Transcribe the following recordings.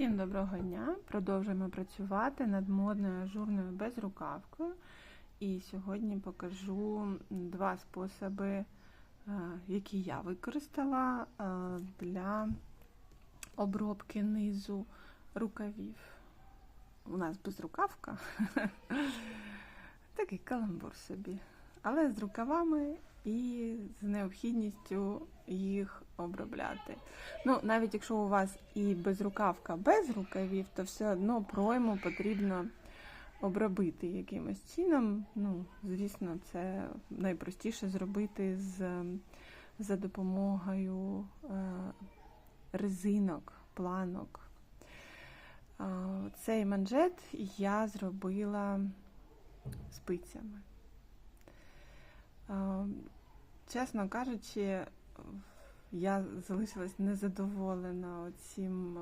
Всім доброго дня! Продовжуємо працювати над модною ажурною безрукавкою. І сьогодні покажу два способи, е, які я використала е, для обробки низу рукавів. У нас безрукавка. Такий каламбур собі. Але з рукавами і з необхідністю їх обробляти. Ну, навіть якщо у вас і безрукавка без рукавів, то все одно пройму потрібно обробити якимось чином. Ну, звісно, це найпростіше зробити з, за допомогою е, резинок, планок. Е, цей манжет я зробила спицями. Чесно кажучи, я залишилась незадоволена цим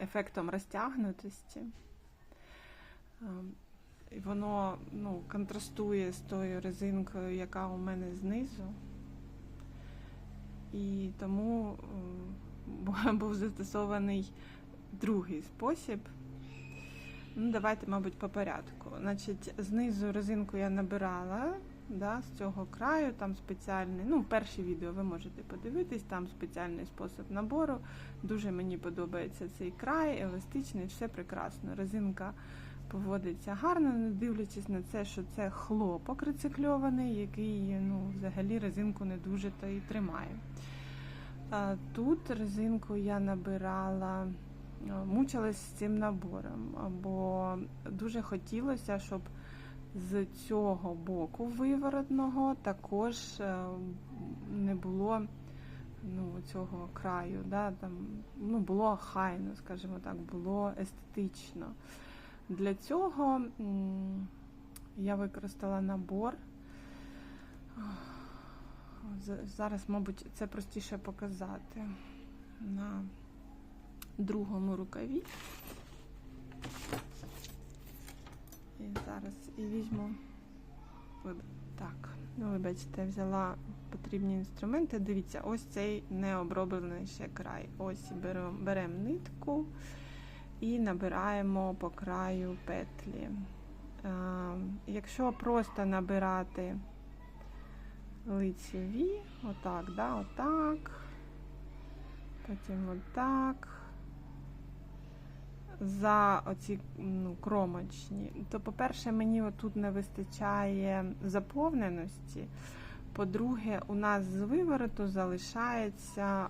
ефектом розтягнутості. Ем, І воно ну, контрастує з тою резинкою, яка у мене знизу. І тому ем, був застосований другий спосіб. Ну, Давайте, мабуть, по порядку. Значить, знизу резинку я набирала да, з цього краю, там спеціальний, ну, перші відео ви можете подивитись, там спеціальний спосіб набору. Дуже мені подобається цей край, еластичний, все прекрасно. Резинка поводиться гарно, не дивлячись на це, що це хлопок рецикльований, який ну, взагалі резинку не дуже то і тримає. Тут резинку я набирала. Мучилась з цим набором, бо дуже хотілося, щоб з цього боку виворотного також е, не було ну, цього краю, да, там, ну, було хайно, скажімо так, було естетично. Для цього я використала набор. Зараз, мабуть, це простіше показати на другому рукаві. І зараз і візьму. Так, ну, вибачте, взяла потрібні інструменти. Дивіться, ось цей необроблений ще край. Ось беремо берем нитку і набираємо по краю петлі. А, якщо просто набирати лицеві, отак, да, отак, потім отак за оці ну, кромочні, то, по-перше, мені отут не вистачає заповненості. По-друге, у нас з вивороту залишаються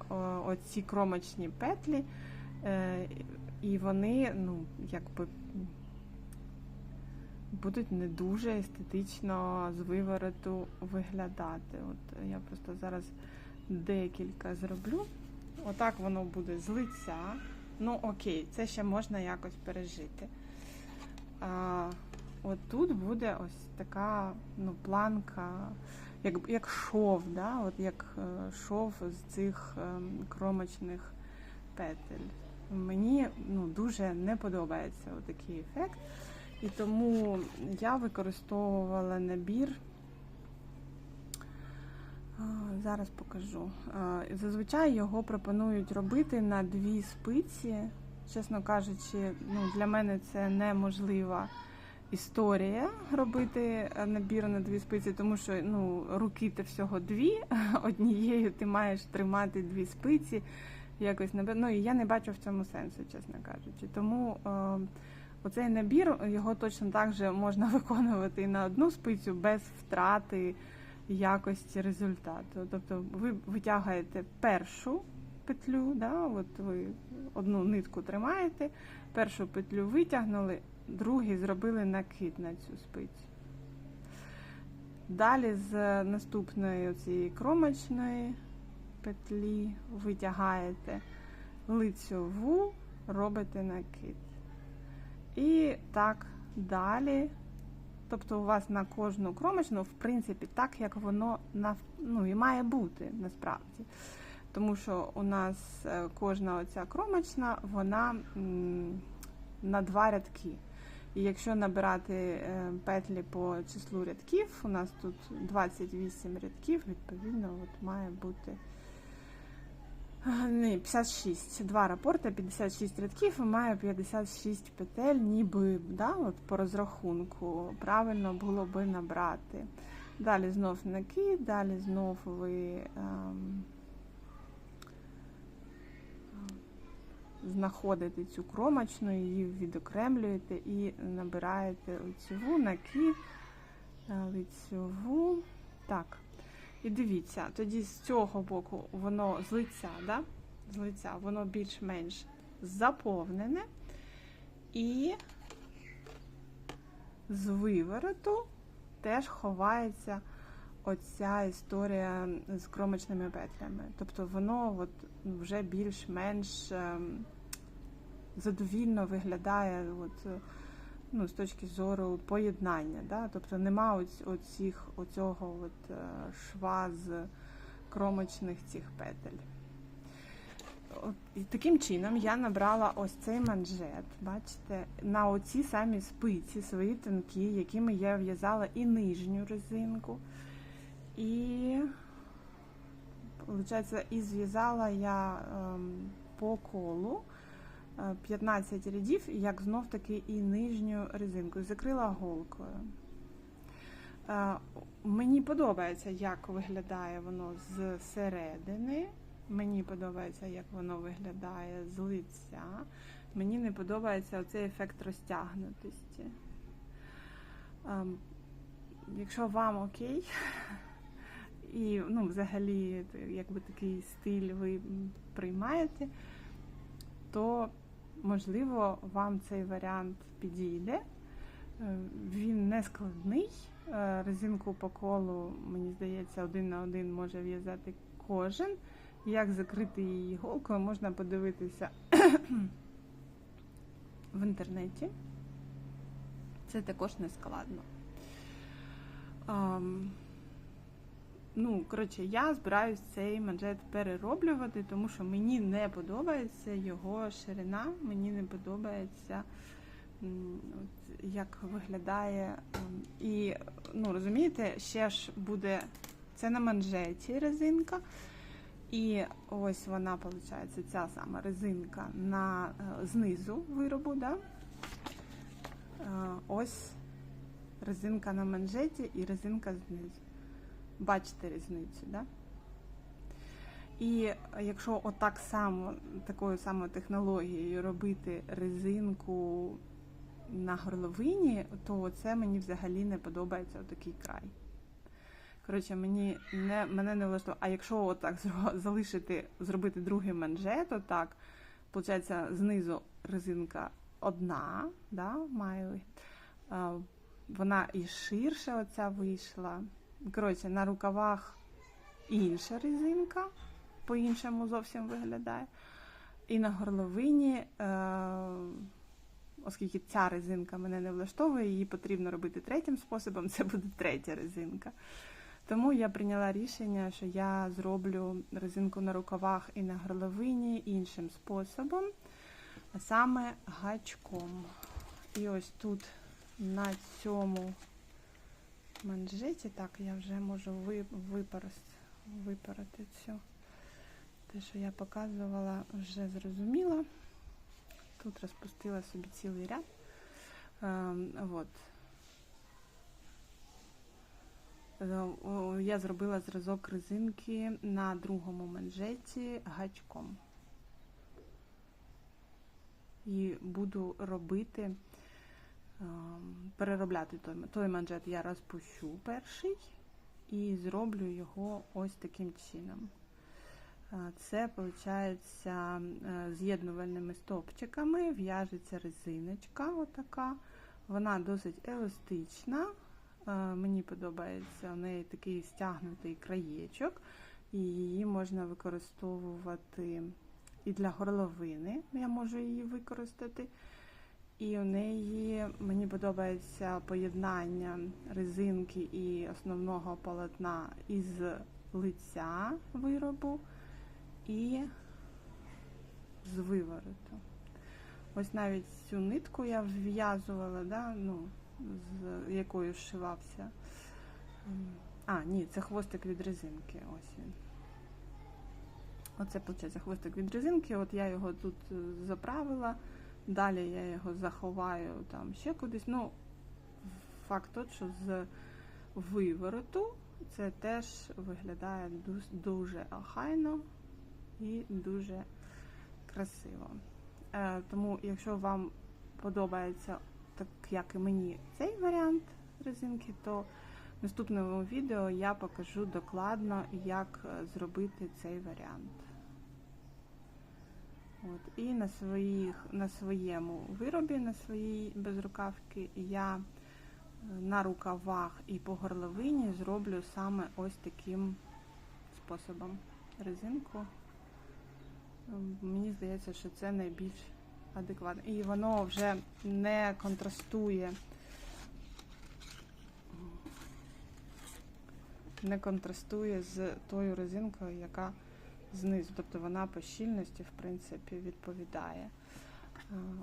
оці кромочні петлі, е, і вони, ну, якби будуть не дуже естетично з вивороту виглядати. От Я просто зараз декілька зроблю. Отак воно буде з лиця. Ну, окей, це ще можна якось пережити. А, От тут буде ось така ну, планка, як як шов, да? от як е, шов з цих ем, кромочних петель. Мені ну, дуже не подобається такий ефект. І тому я використовувала набір. Зараз покажу. Зазвичай його пропонують робити на дві спиці. Чесно кажучи, ну, для мене це неможлива історія робити набір на дві спиці, тому що ну, руки ти всього дві, однією ти маєш тримати дві спиці. якось Ну і я не бачу в цьому сенсу, чесно кажучи. Тому е, оцей набір його точно так же можна виконувати на одну спицю без втрати якості результату. Тобто ви витягаєте першу петлю, да, от ви одну нитку тримаєте, першу петлю витягнули, другий зробили накид на цю спицю. Далі з наступної цієї кромочної петлі витягаєте лицьову, робите накид. І так далі Тобто у вас на кожну кромочну, в принципі, так, як воно ну, і має бути насправді. Тому що у нас е, кожна оця кромочна, вона на два рядки. І якщо набирати е, петлі по числу рядків, у нас тут 28 рядків, відповідно, от має бути А, 56. Два рапорти, 56 рядків і маю 56 петель, ніби да, от по розрахунку. Правильно було би набрати. Далі знов накид, далі знов ви ем, знаходите цю кромочну, її відокремлюєте і набираєте лицьову, накид, е, лицьову. Так. І дивіться, тоді з цього боку воно з лиця, да? з лиця, воно більш-менш заповнене. І з вивороту теж ховається оця історія з кромочними петлями. Тобто воно от вже більш-менш ем, задовільно виглядає от, ну, з точки зору поєднання. Да? Тобто нема оць, оцього от, е, шва з кромочних цих петель. От, і таким чином я набрала ось цей манжет, бачите, на оці самі спиці свої тонкі, якими я в'язала і нижню резинку. І, виходить, і зв'язала я ем, по колу 15 рядів, як знов таки і нижню резинку. Закрила голкою. Е, Мені подобається, як виглядає воно з середини. Мені подобається, як воно виглядає з лиця. Мені не подобається оцей ефект розтягнутості. Ем, Якщо вам окей, і ну, взагалі, якби такий стиль ви приймаєте, то можливо вам цей варіант підійде. Е, Він не складний. Е, Резинку по колу, мені здається, один на один може в'язати кожен. Як закрити її голкою, можна подивитися в інтернеті. Це також не складно. Ну, коротше, я збираюсь цей манжет перероблювати, тому що мені не подобається його ширина, мені не подобається, як виглядає. І, ну, розумієте, ще ж буде це на манжеті резинка. І ось вона, виходить, ця сама резинка на е, знизу виробу, да? Е, ось резинка на манжеті і резинка знизу. Бачите різницю, да? І якщо отак само, такою самою технологією робити резинку на горловині, то це мені взагалі не подобається отакий край. Коротше, мені не, мене не влаштовує. А якщо отак залишити, зробити другий манжет, отак, виходить, знизу резинка одна, да, вигляд. А, вона і ширше оця вийшла. Коротше, на рукавах інша резинка, по-іншому зовсім виглядає. І на горловині, е, оскільки ця резинка мене не влаштовує, її потрібно робити третім способом, це буде третя резинка. Тому я прийняла рішення, що я зроблю резинку на рукавах і на горловині іншим способом, а саме гачком. І ось тут на цьому манжеті, так, я вже можу ви- випороти цю. Те, що я показувала, вже зрозуміла. Тут розпустила собі цілий ряд. Ем, от. Е, Я зробила зразок резинки на другому манжеті гачком. І буду робити, переробляти той, той манжет я розпущу перший і зроблю його ось таким чином. Е, Це виходить з'єднувальними стовпчиками, в'яжеться резиночка, отака. Вона досить еластична. Е, Мені подобається у неї такий стягнутий краєчок, і її можна використовувати і для горловини. Я можу її використати. І у неї мені подобається поєднання резинки і основного полотна із лиця виробу і з вивороту. Ось навіть цю нитку я вв'язувала, да, ну, з якою зшивався. М, А, ні, це хвостик від резинки. Ось він. Оце, виходить, хвостик від резинки. От я його тут е, заправила. Далі я його заховаю там ще кудись. Ну, факт тот, що з вивороту це теж виглядає дуже охайно і дуже красиво. Е, тому, якщо вам подобається, так як і мені, цей варіант резинки, то в наступному відео я покажу докладно, як е, зробити цей варіант. От. І на, своїх, на своєму виробі, на своїй безрукавці, я е, на рукавах і по горловині зроблю саме ось таким способом резинку. Ем, Мені здається, що це найбільш адекватно. І воно вже не контрастує. Не контрастує з тою резинкою, яка знизу. Тобто вона по щільності, в принципі, відповідає.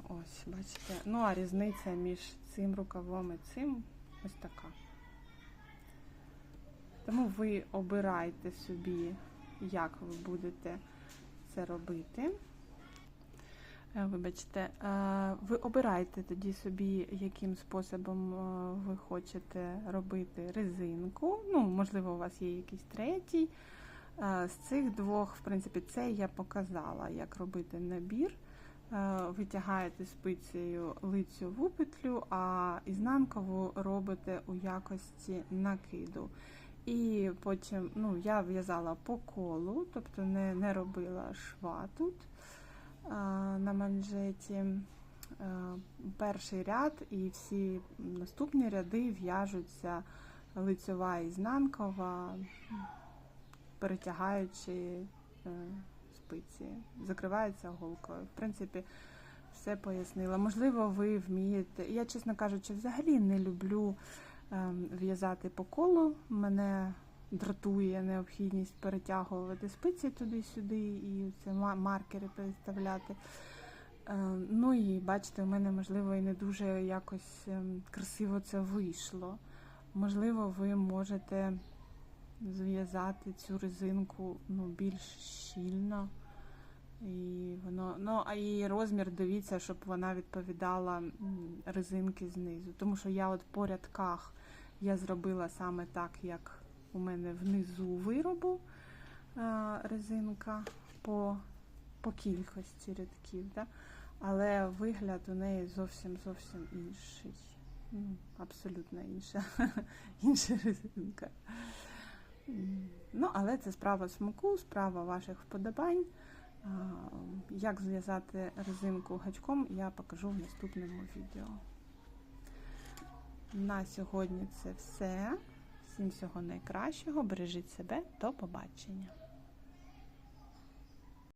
Ось, бачите. Ну, а різниця між цим рукавом і цим ось така. Тому ви обирайте собі, як ви будете це робити. Е, Вибачте, ви обирайте тоді собі, яким способом е, ви хочете робити резинку. Ну, можливо, у вас є якийсь третій. Е, З цих двох, в принципі, це я показала, як робити набір. Е, Витягаєте спицею лицьову петлю, а ізнанкову робите у якості накиду. І потім ну, я в'язала по колу, тобто не, не робила шва тут а, на манжеті. Е, Перший ряд і всі наступні ряди в'яжуться лицьова і ізнанкова, перетягаючи е, спиці, закривається голкою. В принципі, все пояснила. Можливо, ви вмієте. Я, чесно кажучи, взагалі не люблю ем, в'язати по колу. Мене дратує необхідність перетягувати спиці туди-сюди і це маркери переставляти. Ем, Ну і бачите, у мене, можливо, і не дуже якось ем, красиво це вийшло. Можливо, ви можете зв'язати цю резинку ну, більш щільно. І воно, ну, а її розмір дивіться, щоб вона відповідала резинки знизу. Тому що я от по рядках я зробила саме так, як у мене внизу виробу резинка по, по кількості рядків. Да? Але вигляд у неї зовсім зовсім інший. Ну, абсолютно інша, інша резинка. Ну, але це справа смаку, справа ваших вподобань. Як зв'язати резинку гачком, я покажу в наступному відео. На сьогодні це все. Всім всього найкращого. Бережіть себе. До побачення.